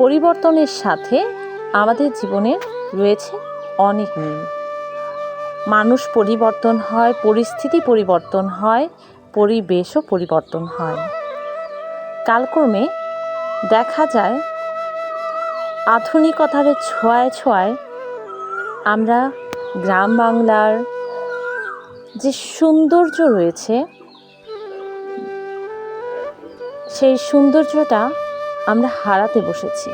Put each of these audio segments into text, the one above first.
পরিবর্তনের সাথে আমাদের জীবনে রয়েছে অনেক মিল। মানুষ পরিবর্তন হয়, পরিস্থিতি পরিবর্তন হয়, পরিবেশও পরিবর্তন হয়। কালক্রমে দেখা যায়, আধুনিকতার ছোঁয়ায় ছোঁয়ায় আমরা গ্রাম বাংলার যে সৌন্দর্য রয়েছে, সেই সৌন্দর্যটা আমরা হারাতে বসেছি।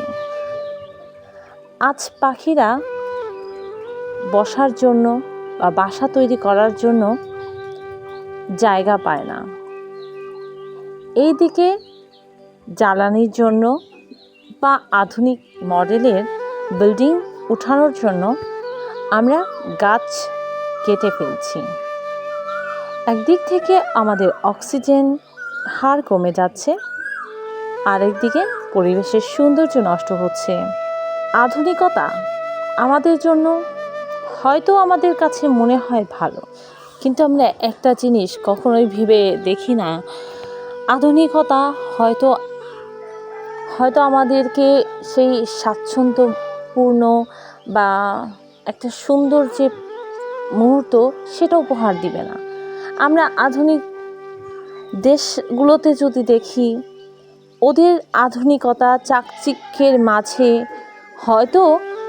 আজ পাখিরা বসার জন্য বা বাসা তৈরি করার জন্য জায়গা পায় না। এই দিকে জ্বালানির জন্য বা আধুনিক মডেলের বিল্ডিং উঠানোর জন্য আমরা গাছ কেটে ফেলছি। একদিক থেকে আমাদের অক্সিজেন হার কমে যাচ্ছে। আরেকদিকে পরিবেশের সৌন্দর্য নষ্ট হচ্ছে। আধুনিকতা আমাদের জন্য হয়তো আমাদের কাছে মনে হয় ভালো, কিন্তু আমরা একটা জিনিস কখনোই ভেবে দেখি না। আধুনিকতা হয়তো হয়তো আমাদেরকে সেই স্বাচ্ছন্দ্যপূর্ণ বা একটা সুন্দর যে মুহূর্ত সেটা উপহার দিবে না। আমরা আধুনিক দেশগুলোতে যদি দেখি ওদের আধুনিকতা চাকচিক্যের মাঝে হয়তো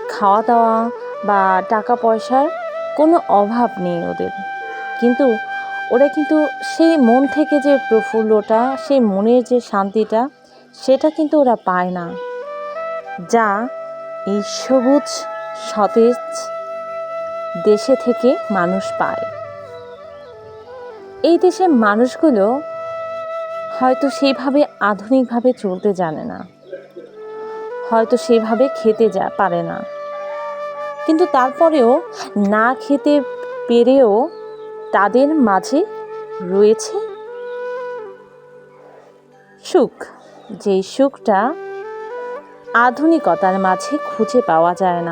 খাওয়া দাওয়া বা টাকা পয়সার কোনো অভাব নেই ওদের। কিন্তু ওরা কিন্তু সেই মন থেকে যে প্রফুল্লটা সেই মনের যে শান্তিটা, সেটা কিন্তু ওরা পায় না। যা এই সবুজ, সতেজ দেশে থেকে মানুষ পায়। এই দেশের মানুষগুলো হয়তো সেইভাবে আধুনিকভাবে চলতে জানে না। হয়তো সেভাবে খেতে যা পারে না। কিন্তু তারপরেও না খেতে পেরেও তাদের মাঝে রয়েছে সুখ। যেই সুখটা আধুনিকতার মাঝে খুঁজে পাওয়া যায় না।